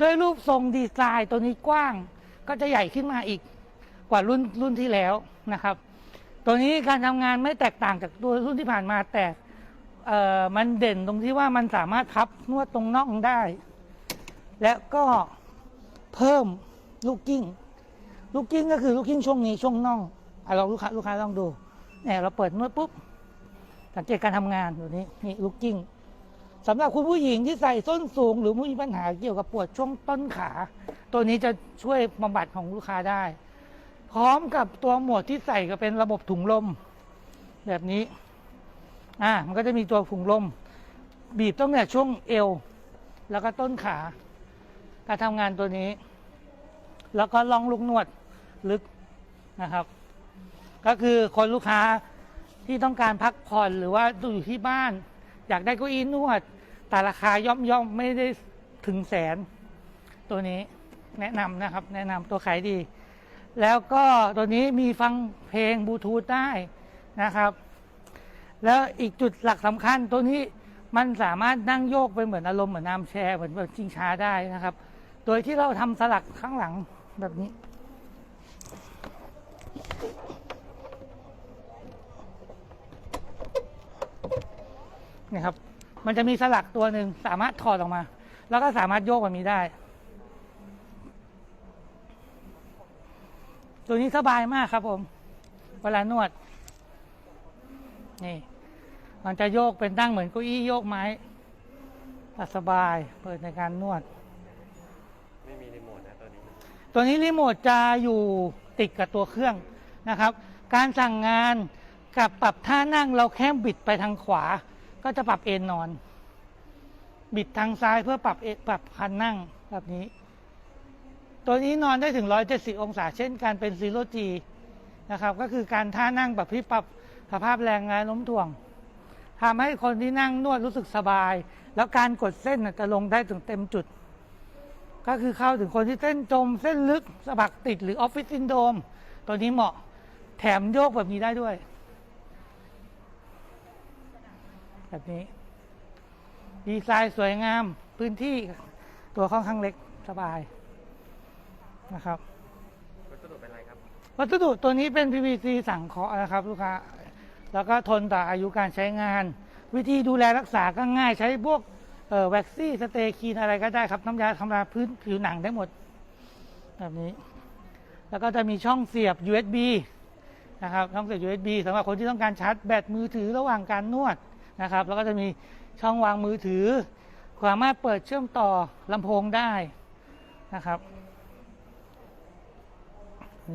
ด้วยรูปทรงดีไซน์ตัวนี้กว้าง ก็จะใหญ่ขึ้นมาอีกกว่ารุ่นรุ่นที่แล้วนะครับ ตัวนี้การทำงานไม่แตกต่างจากตัวรุ่นที่ผ่านมาแต่มันเด่นตรงที่ว่ามันสามารถพับนวดตรงน่องได้ และก็เพิ่มลูกกิ้ง ลูกกิ้งก็คือลูกกิ้งช่วงนี้ช่วงน่องอะลองลูกค้าลูกค้าลองดูเนี่ยเราเปิดนวดปุ๊บสังเกตการทำงานตัวนี้นี่ลูกกิ้ง สำหรับคุณผู้หญิงที่ใส่ส้นสูง หรือมีปัญหาเกี่ยวกับปวดช่วงต้นขา ตัวนี้จะช่วยบำบัดของลูกค้าได้ พร้อมกับตัวหมวดที่ใส่ก็เป็นระบบถุงลม แบบนี้อ่ามันก็จะมีตัวถุงลม บีบตั้งแต่ช่วงเอว แล้วก็ต้นขา การทำงานตัวนี้ แล้วก็ลองลูกนวดลึกนะครับ ก็คือคนลูกค้าที่ต้องการพักผ่อนหรือว่าอยู่ที่บ้าน อยากได้เก้าอี้นวด แต่ราคาย่อมย่อมไม่ได้ถึงแสน ตัวนี้แนะนำนะครับ แนะนำตัวขายดี แล้วก็ตัวนี้มีฟังเพลงบลูทูธได้นะครับ แล้วอีกจุดหลักสำคัญตัวนี้มันสามารถนั่งโยกไปเหมือนอารมณ์เหมือนน้ำแชร์เหมือนแบบชิงช้าได้นะครับ โดยที่เราทำสลักข้างหลังแบบนี้ นี่ครับ มันจะมีสลักตัวหนึ่งสามารถถอดออกมา แล้วก็สามารถโยกแบบนี้ได้ ตัวนี้สบายมากครับผม เวลานวด นี่ มันจะโยกเป็นตั้งเหมือนเก้าอี้โยกไม้ตัดสบาย เปิดในการนวด ไม่มีรีโมทนะตัวนี้ ตัวนี้รีโมทจะอยู่ติดกับตัวเครื่องนะครับ การสั่งงานกับปรับท่านั่งเราแค่บิดไปทางขวา ก็จะปรับเอนนอน บิดทางซ้ายเพื่อปรับเอนปรับคันนั่งแบบนี้ ตัวนี้นอนได้ถึง 170 องศา เช่นการเป็นซีโร่จีนะครับ ก็คือการท่านั่งแบบที่ปรับสภาพแรงงานโน้มถ่วงทำให้คนที่นั่งนวดรู้สึกสบาย แล้วการกดเส้นจะลงได้ถึงเต็มจุด ก็คือเข้าถึงคนที่เส้นจม เส้นลึกสะบักติดหรือออฟฟิศซินโดมตัวนี้เหมาะแถมโยกแบบนี้ได้ด้วย แบบนี้ ดีไซน์สวยงามพื้นที่ตัวค่อนข้างเล็กสบายนะครับวัสดุเป็นอะไรครับ วัสดุตัวนี้เป็น PVC สังเคราะห์นะครับลูกค้าแล้วก็ทนต่ออายุการใช้งาน วิธีดูแลรักษาก็ง่ายใช้พวกเอ่อแว็กซี่สเตย์คีนอะไรก็ได้ครับ น้ำยาทำลายพื้นผิวหนังได้หมด แบบนี้ แล้วก็จะมีช่องเสียบ USB นะครับช่องเสียบ USB สำหรับคนที่ต้องการชาร์จแบตมือถือระหว่างการนวด นะครับ แล้วก็จะมีช่องวางมือถือสามารถเปิดเชื่อมต่อลำโพงได้นะครับ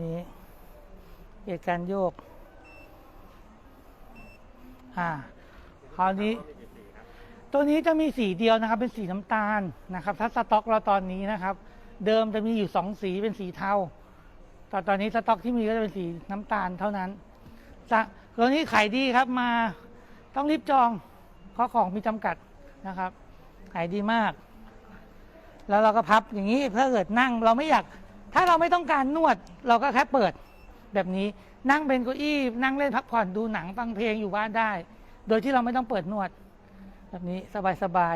นี่เกิดการโยก อ่า คราวนี้ ตัวนี้จะมีสีเดียวนะครับ เป็นสีน้ำตาลนะครับ ถ้าสต็อกเราตอนนี้นะครับ เดิมจะมีอยู่สองสีเป็นสีเทาแต่ตอนนี้สต็อกที่มีก็จะเป็นสีน้ำตาลเท่านั้นตัวนี้ขายดีครับมา ต้องรีบจองเพราะของมีจำกัดนะครับ ขายดีมาก แล้วเราก็พับอย่างนี้ถ้าเกิดนั่งเราไม่อยาก ถ้าเราไม่ต้องการนวด เราก็แค่เปิดแบบนี้นั่งเป็นเก้าอี้นั่งเล่นพักผ่อนดูหนังฟังเพลงอยู่บ้านได้ โดยที่เราไม่ต้องเปิดนวด แบบนี้สบายสบาย